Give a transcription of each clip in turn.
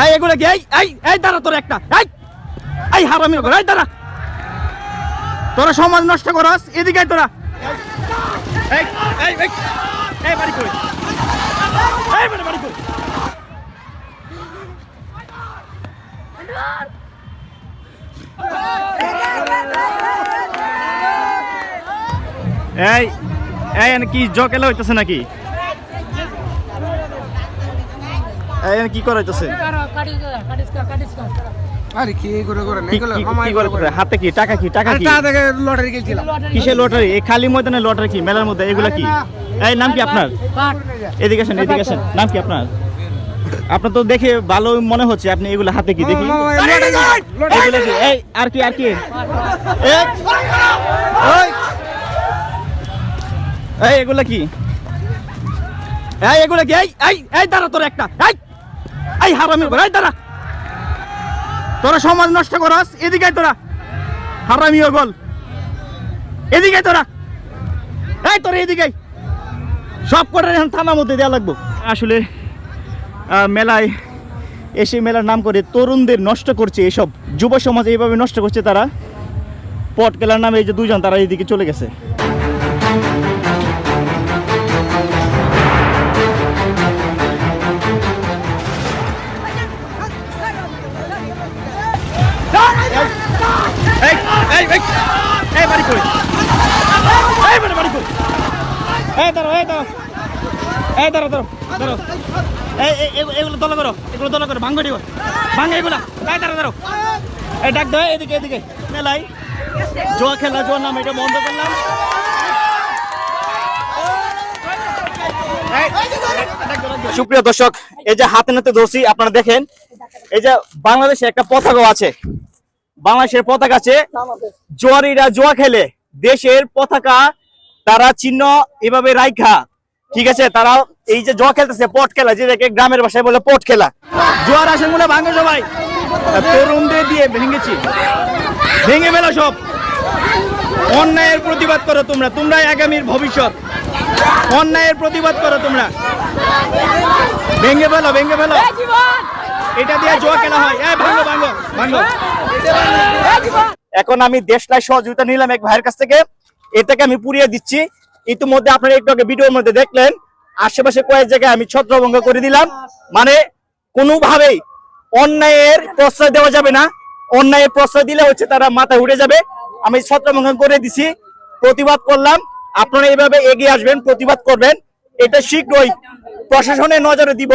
এই, এগুলো কি? এই এই এই, দাঁড়া তোর একটা। এই এই, হারামি করে এই, দাঁড়া। তোরা সমাজ নষ্ট করস, এদিকে তোরা। এই এই এই কি জকেলা হইতেছে নাকি? এই এনে কি করা হইতেছে আরে কি করে করে কি- কি- কি করে করে? হাতে কি? টাকা কি? টাকা কি? লটারি খেলছিলাম। লটারি? এই খালি ময়দানে লটারি কি? মেলার মধ্যে? এগুলা কি? এই নাম কি আপনার? এদিকে আসেন এদিকে আসেন। নাম কি আপনার? আপনার তো দেখে ভালো মনে হচ্ছে আপনি এগুলো হাতে কি? দেখি। এই আর কি? আর কি এই, ওই। এই এগুলা কি? এই এগুলা কি? এই এই এই দাঁড়া তোর একটা। এই এই হারামি করে তারা তোরা সমাজ নষ্ট করস, এদিকে তোরা। হারামি গল। এদিকে তোরা। এই তোরা এদিকে। সব কটা এখন থানার মধ্যে দেওয়া লাগবো। আসলে মেলায় এসে মেলার নাম করে তরুণদের নষ্ট করছে এসব। যুব সমাজ এইভাবে নষ্ট করছে তারা। পট কেলার নামে এই যে দুজন তারা এদিকে চলে গেছে। এই এই এই বাড়ি কই এই বাড়ি বাড়ি কই এই এই এই এই এগুলো দলা করো এগুলো দলা করো ভাঙ্গড়ি করো ভাঙ্গে এগুলা দাঁড়াও এই ডাক দাও এদিকে এদিকে মেলাই জোয়া খেলা নাম এটা বন্ধ করলাম। সুপ্রিয় দর্শক এই যে হাতে নাতে ধরছি আপনারা দেখেন এই যে বাংলাদেশে একটা পতাকাও আছে বাংলাদেশের পতাকা আছে। জোয়ারিরা জোয়া খেলে। দেশের পতাকা, তারা চিহ্ন এভাবে রাইখা। ঠিক আছে, তারা এই যে জোয়া খেলতেছে, পট খেলা, যেটাকে গ্রামের ভাষায় বলে পট খেলা। জোয়ার আসে মনে ভাঙে সবাই। তরুণদের দিয়ে ভেঙেছি। ভেঙে ফেলো সব। অন্যায়ের প্রতিবাদ করো তোমরা, তোমরাই আগামীর ভবিষ্যৎ। অন্যায়ের প্রতিবাদ করো তোমরা। ভেঙে ফেলো ভেঙে ফেলো। এটা দিয়ে জোয়া খেলা হয়। এই ভাঙো ভাঙো ভাঙো এখন আমি দেশলাই সহযোগিতা নিলাম এক ভাইয়ের কাছ থেকে। এটাকে আমি পুড়িয়ে দিচ্ছি। ইতিমধ্যে আপনারা একটু আগে ভিডিওর মধ্যে দেখলেন, আশেপাশে কয়েক জায়গায় আমি ছত্রভঙ্গ করে দিলাম। মানে কোনোভাবেই অন্যায়ের প্রশ্রয় দেওয়া যাবে না। অন্যায়ের প্রশ্রয় দিলে হচ্ছে তারা মাথা উঠে যাবে। আমি ছত্রভঙ্গ করে দিছি। প্রতিবাদ করলাম। আপনারা এইভাবে এগিয়ে আসবেন, প্রতিবাদ করবেন। এটা শীঘ্রই প্রশাসনের নজরে দিব।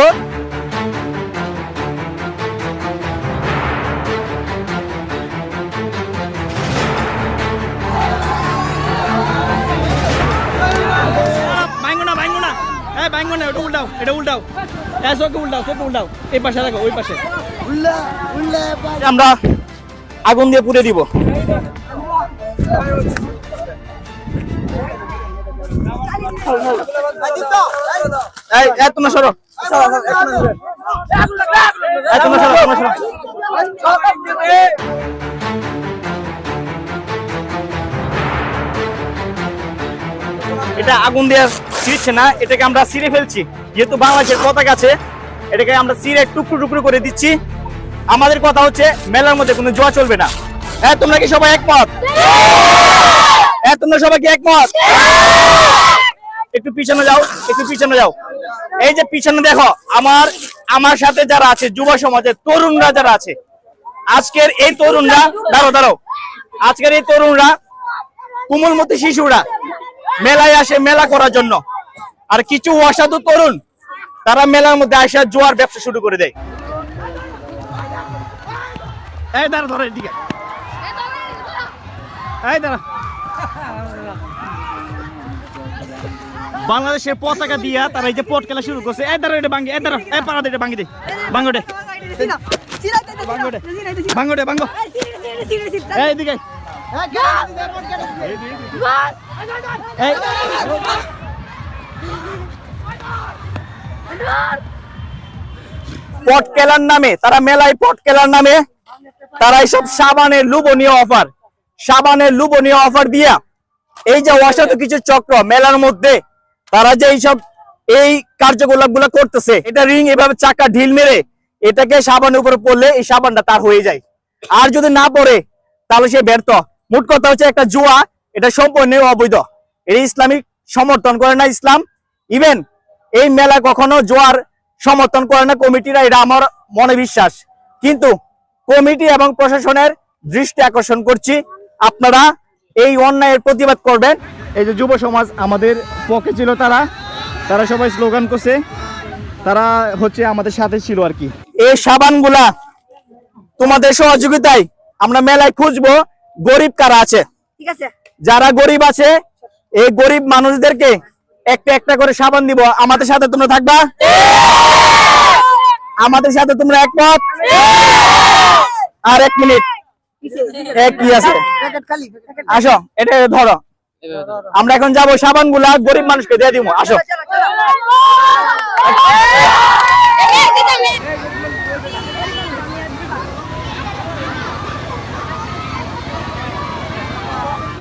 উল্টাও এটা উল্টাও। হ্যাঁ চোখে উল্টাও চোখে উল্টাও। এই পাশে রাখো ওই পাশে। আমরা আগুন দিয়ে পুড়ে দিব। এই এই তোমরা সরো। এই তোমরা সরো তোমরা সরো। এটা আগুন দিয়ে ছিঁড়ছে না এটাকে আমরা ছিঁড়ে ফেলছি। যেহেতু বাংলাদেশের পতাকা আছে, এটাকে আমরা ছিঁড়ে টুকরো টুকরো করে দিচ্ছি। আমাদের কথা হচ্ছে, মেলার মধ্যে কোনো জোয়া চলবে না। হ্যাঁ তোমরা কি সবাই একমত? হ্যাঁ তোমরা সবাই কি একমত? একটু পিছনে যাও, একটু পিছনে যাও। এই যে পিছনে দেখো, আমার আমার সাথে যারা আছে, যুব সমাজের তরুণরা যারা আছে, আজকের এই তরুণরা দাঁড়ো দাঁড়ো আজকের এই তরুণরা, কোমলমতি শিশুরা, মেলায় আসে, মেলা করার জন্য। আর কিছু অসাধু তরুণ তারা মেলার মধ্যে আসা জোয়ার ব্যবসা শুরু করে দেয়। এই এদিকে। বাংলাদেশের পতাকা দিয়া তারা এই যে পট খেলা শুরু করছে। এই দাঁড়া, এটা ভাঙ্গি এই এই পাড়া দে। ভাঙ্গি দে ভাঙ্গো দে দে এই। পট নামে, তারা মেলায় পট নামে, তারা এইসব সাবানের লুবনীয় অফার, সাবানের লুবনীয় অফার দিয়া, এই যে অসাধু কিছু চক্র মেলার মধ্যে, তারা যে এইসব, এই কার্যকলাপগুলা করতেছে, এটা রিং এভাবে চাকা ঢিল মেরে, এটাকে সাবানের উপরে পড়লে এই সাবানটা তার হয়ে যায়। আর যদি না পড়ে, তাহলে সে ব্যর্থ। মোট কথা হচ্ছে একটা জুয়া, এটা সম্পূর্ণ অবৈধ। এটা ইসলামিক সমর্থন করে না ইসলাম। ইভেন এই মেলা কখনো জোয়ার সমর্থন করে না কমিটিরা এটা আমার মনে বিশ্বাস। কিন্তু কমিটি এবং প্রশাসনের দৃষ্টি আকর্ষণ করছি। আপনারা এই অন্যায়ের প্রতিবাদ করবেন। এই যে যুব সমাজ আমাদের পক্ষে ছিল তারা তারা সবাই স্লোগান করছে তারা হচ্ছে আমাদের সাথে ছিল আর কি। এই সাবানগুলা তোমাদের সহযোগিতায় আমরা মেলায় খুঁজবো গরিব কারা আছে? ঠিক আছে। যারা গরিব আছে এই গরিব মানুষদেরকে একটা একটা করে সাবান দিব। আমাদের সাথে তোমরা থাকবা? আমাদের সাথে তোমরা একমত আর এক মিনিট। কি আছে? আসো, এটা ধরো। আমরা এখন যাব সাবানগুলা গরিব মানুষকে দিয়ে দিব। আসো।